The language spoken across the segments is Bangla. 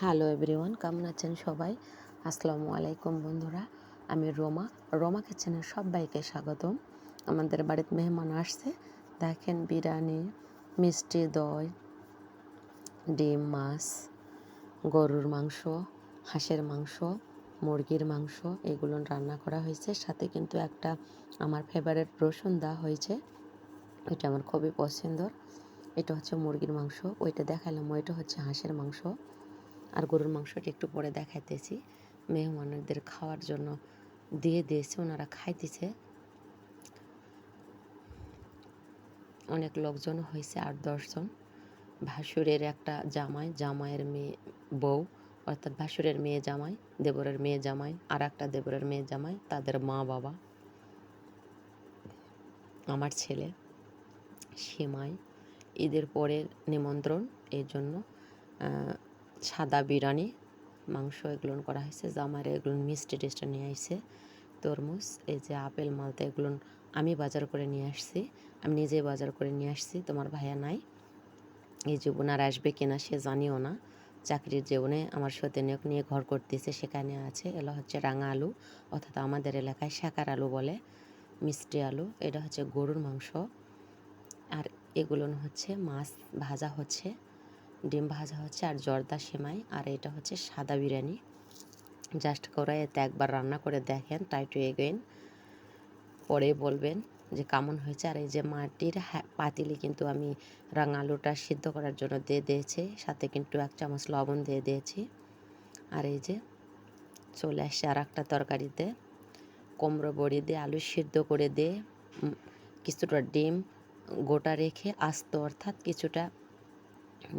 হ্যালো এভরিওয়ান, কেমন আছেন সবাই? আসসালামু আলাইকুম বন্ধুরা, আমি রোমা। রোমা কিচেনের সবাইকে স্বাগতম। আমাদের বাড়িতে মেহমান আসছে। দেখেন বিরিয়ানি, মিষ্টি দই, ডিম, মাছ, গরুর মাংস, হাঁসের মাংস, মুরগির মাংস, এগুলো রান্না করা হয়েছে। সাথে কিন্তু একটা আমার ফেভারিট রসুন দেওয়া হয়েছে। এটা আমার খুবই পছন্দর। এটা হচ্ছে মুরগির মাংস। ওইটা দেখালাম, ওইটা হচ্ছে হাঁসের মাংস। আর গরুর মাংসটা একটু পরে দেখাইতেছি। মেহমানদের খাওয়ার জন্য দিয়ে দিয়েছে, ওনারা খাইতেছে। অনেক লোকজন হয়েছে, আট দশজন ভাসুরের একটা জামাই, জামাইয়ের মেয়ে, বউ, অর্থাৎ ভাসুরের মেয়ে জামাই, দেবরের মেয়ে জামাই আর একটা দেবরের মেয়ে জামাই, তাদের মা বাবা। আমার ছেলে সেমাই ঈদের পরের নিমন্ত্রণ, এই জন্য সাদা বিরিয়ানি, মাংস এগুলো করা হয়েছে জামার এগুলো মিষ্টি টিষ্টি নিয়ে আসছে তরমুজ, এই যে আপেল মালতা এগুলো আমি বাজার করে নিয়ে আসছি, আমি নিজে বাজার করে নিয়ে আসছি, তোমার ভাইয়া নাই, এই জীবন আর আসবে কিনা সে জানিও না, চাকরির জীবনে আমার সাথে নিয়ে ঘর করতেছে, সেখানে আছে, এলো হচ্ছে রাঙা আলু, অর্থাৎ আমাদের এলাকায় শাকার আলু বলে, মিষ্টি আলু, এটা হচ্ছে গরুর মাংস, আর এগুলো হচ্ছে মাছ ভাজা হচ্ছে ডিম ভাজা হচ্ছে আর জর্দা সেমাই, আর এটা হচ্ছে সাদা বিরিয়ানি। জাস্ট করে এতে একবার রান্না করে দেখেন ট্রাই টু এগেন পরে বলবেন যে কেমন হয়েছে। আর এই যে মাটির পাতিলে কিন্তু আমি রাঙা আলুটা সিদ্ধ করার জন্য দিয়ে দিয়েছি। সাথে কিন্তু এক চামচ লবণ দিয়ে দিয়েছি। আর এই যে চলে আসছে আর একটা তরকারিতে। কুমড়ো বড়ি দিয়ে আলু সিদ্ধ করে দিয়ে কিছুটা ডিম গোটা রেখে আস্ত অর্থাৎ কিছুটা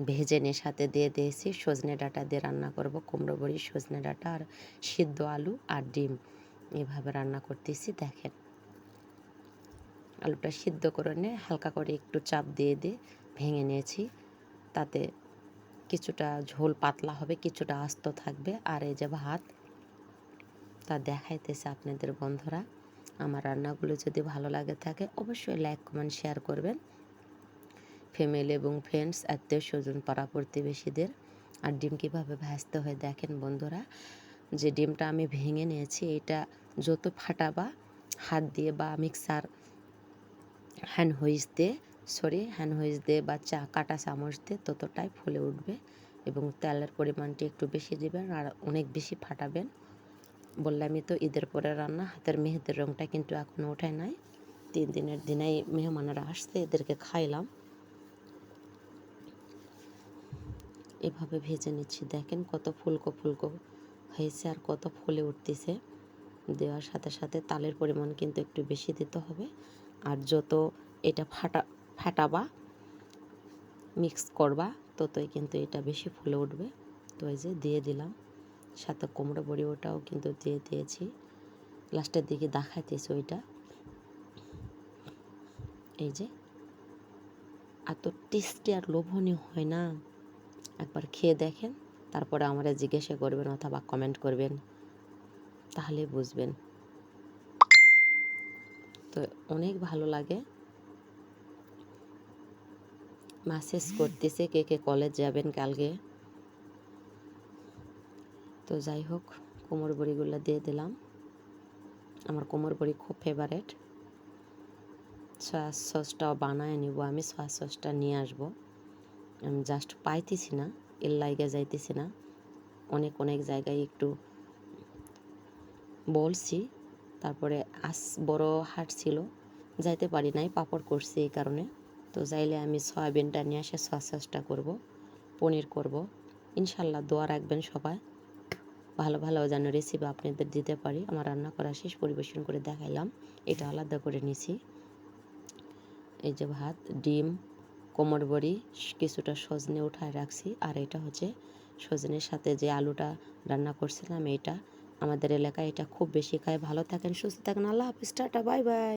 ভেজে নিয়ে সাথে দিয়ে দিয়েছি। সজনে ডাঁটা দিয়ে রান্না করব, কুমড়ো বড়ি, সজনে ডাঁটা আর সিদ্ধ আলু আর ডিম। এভাবে রান্না করতেছি, দেখেন। আলুটা সিদ্ধ করে নিয়ে হালকা করে একটু চাপ দিয়ে দিয়ে ভেঙে নিয়েছি। তাতে কিছুটা ঝোল পাতলা হবে, কিছুটা আস্ত থাকবে। আর এই যে ভাত, তা দেখাইতেছে আপনাদের বন্ধুরা। আমার রান্নাগুলো যদি ভালো লাগে থাকে, অবশ্যই লাইক কমেন্ট শেয়ার করবেন। ফ্যামিলি এবং ফ্রেন্ডস, আত্মীয় স্বজন, পাড়া প্রতিবেশীদের। আর ডিম কীভাবে ভাজতে হয় দেখেন বন্ধুরা, যে ডিমটা আমি ভেঙে নিয়েছি, এটা যত ফাটাবা, হাত দিয়ে বা মিক্সার, হ্যান্ড হুইস দিয়ে, সরি, হ্যান্ড হুইস দিয়ে বা চা, কাটা চামচ দিয়ে ততটাই ফুলে উঠবে এবং তেলের পরিমাণটি একটু বেশি দেবেন আর অনেক বেশি ফাটাবেন। বললামই তো ঈদের পরে রান্না, হাতের মেহেদের রঙটা কিন্তু এখনও ওঠায় নাই। তিন দিনের দিনেই মেহমানেরা আসছে, এদেরকে খাইলাম। এভাবে ভেজে নিচ্ছি। দেখেন কত ফুলকো ফুলকো হয়েছে আর কত ফুলে উঠতেছে। দেওয়ার সাথে সাথে তালের পরিমাণ কিন্তু একটু বেশি দিতে হবে। আর যত এটা ফাটা, ফাটাবা মিক্স করবা, ততই কিন্তু এটা বেশি ফুলে উঠবে। তো এই যে দিয়ে দিলাম। সাথে কুমড়ো বড়ি ওটাও কিন্তু দিয়ে দিয়েছি। লাস্টের দিকে দেখাইতেছি ওইটা। এই যে, এত টেস্টি আর লোভনীয় হয় না। একবার খেয়ে দেখেন, তারপরে আমরা জিজ্ঞাসা করবেন অথবা কমেন্ট করবেন, তাহলে বুঝবেন। তো অনেক ভালো লাগে। মাসেজ করতেছে, কে কে কলেজ যাবেন কালকে? তো যাই হোক, কোমর বড়িগুলো দিয়ে দিলাম। আমার কোমর বড়ি খুব ফেভারেট সয়া সসটাও বানায় নিব আমি সয়া সসটা নিয়ে আসব। জাস্ট পাইতেছি না, এর লাইগা যাইতেছি না। অনেক অনেক জায়গায় একটু বলছি, তারপরে আস, বড় হাট ছিল, যাইতে পারি নাই, পাপড় করছি এই কারণে। তো যাইলে আমি সয়াবিনটা নিয়ে আসে সসটা করব, পনির করব। ইনশাল্লাহ দোয়া রাখবেন সবাই। ভালো ভালো যেন রেসিপি আপনাদের দিতে পারি। আমার রান্না করা শেষ, পরিবেশন করে দেখাইলাম। এটা আলাদা করে নিছি। এই যে ভাত, ডিম কোমর বড়ি কিছুটা সজনে উঠায় রাখছি। আর এটা হচ্ছে সজনের সাথে যে আলুটা রান্না করছিলাম এটা আমাদের এলাকায় এটা খুব বেশি খায়। ভালো থাকেন, সুস্থ থাকেন। আল্লাহ হাফিজ, টাটা, বাই বাই।